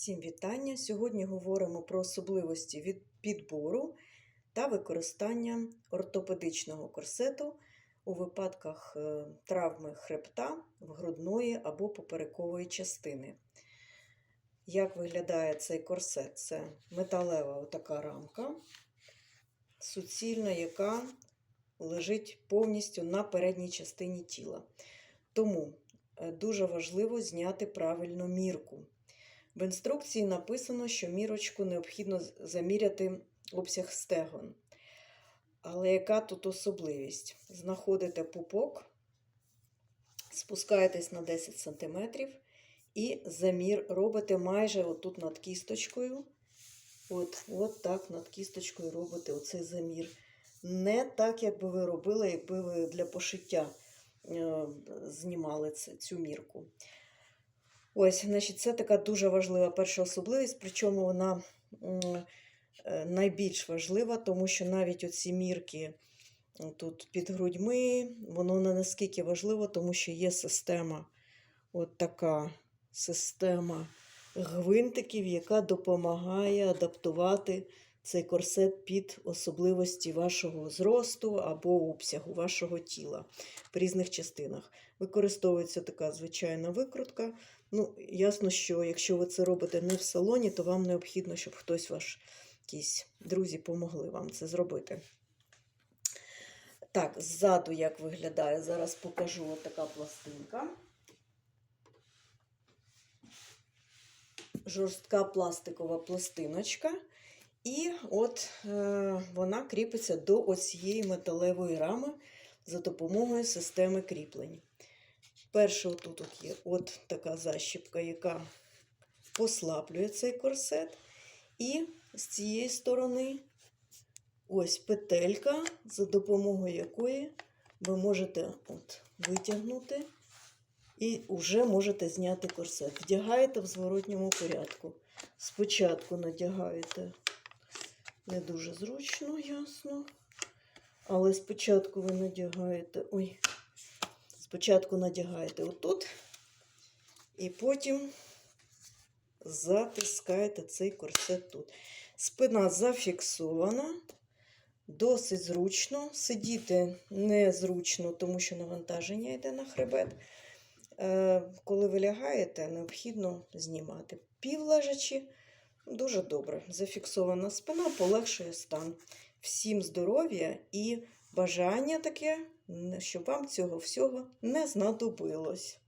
Всім вітання! Сьогодні говоримо про особливості від підбору та використання ортопедичного корсету у випадках е, травми хребта, в грудної або поперекової частини. Як виглядає цей корсет? Це металева така рамка, суцільна, яка лежить повністю на передній частині тіла. Тому е, дуже важливо зняти правильну мірку. В інструкції написано, що мірочку необхідно заміряти обсяг стегон. Але яка тут особливість? Знаходите пупок, спускаєтесь на 10 см і замір робите майже отут над кісточкою. От, от так над кісточкою робите оцей замір. Не так, як би ви робили, якби ви для пошиття е, знімали цю мірку. Ось, значить, це така дуже важлива перша особливість, причому вона е, найбільш важлива, тому що навіть оці мірки тут під грудьми, воно не наскільки важливо, тому що є система, от така система гвинтиків, яка допомагає адаптувати цей корсет під особливості вашого зросту або обсягу вашого тіла в різних частинах. Використовується така звичайна викрутка. Ну, ясно, що якщо ви це робите не в салоні, то вам необхідно, щоб хтось ваш, якісь друзі, помогли вам це зробити. Так, ззаду як виглядає, зараз покажу така пластинка. Жорстка пластикова пластиночка. І от е, вона кріпиться до оцієї металевої рами за допомогою системи кріплень. Перше, отут от є от така защіпка, яка послаблює цей корсет. І з цієї сторони ось петелька, за допомогою якої ви можете от витягнути і вже можете зняти корсет. Вдягаєте в зворотньому порядку. Спочатку надягаєте не дуже зручно, ясно. Але спочатку ви надягаєте. Ой, Спочатку надягаєте отут, і потім затискаєте цей корсет тут. Спина зафіксована, досить зручно. Сидіти незручно, тому що навантаження йде на хребет. Е, Коли ви лягаєте, необхідно знімати. Півлежачи дуже добре. Зафіксована спина полегшує стан. Всім здоров'я і бажання таке, щоб вам цього всього не знадобилось.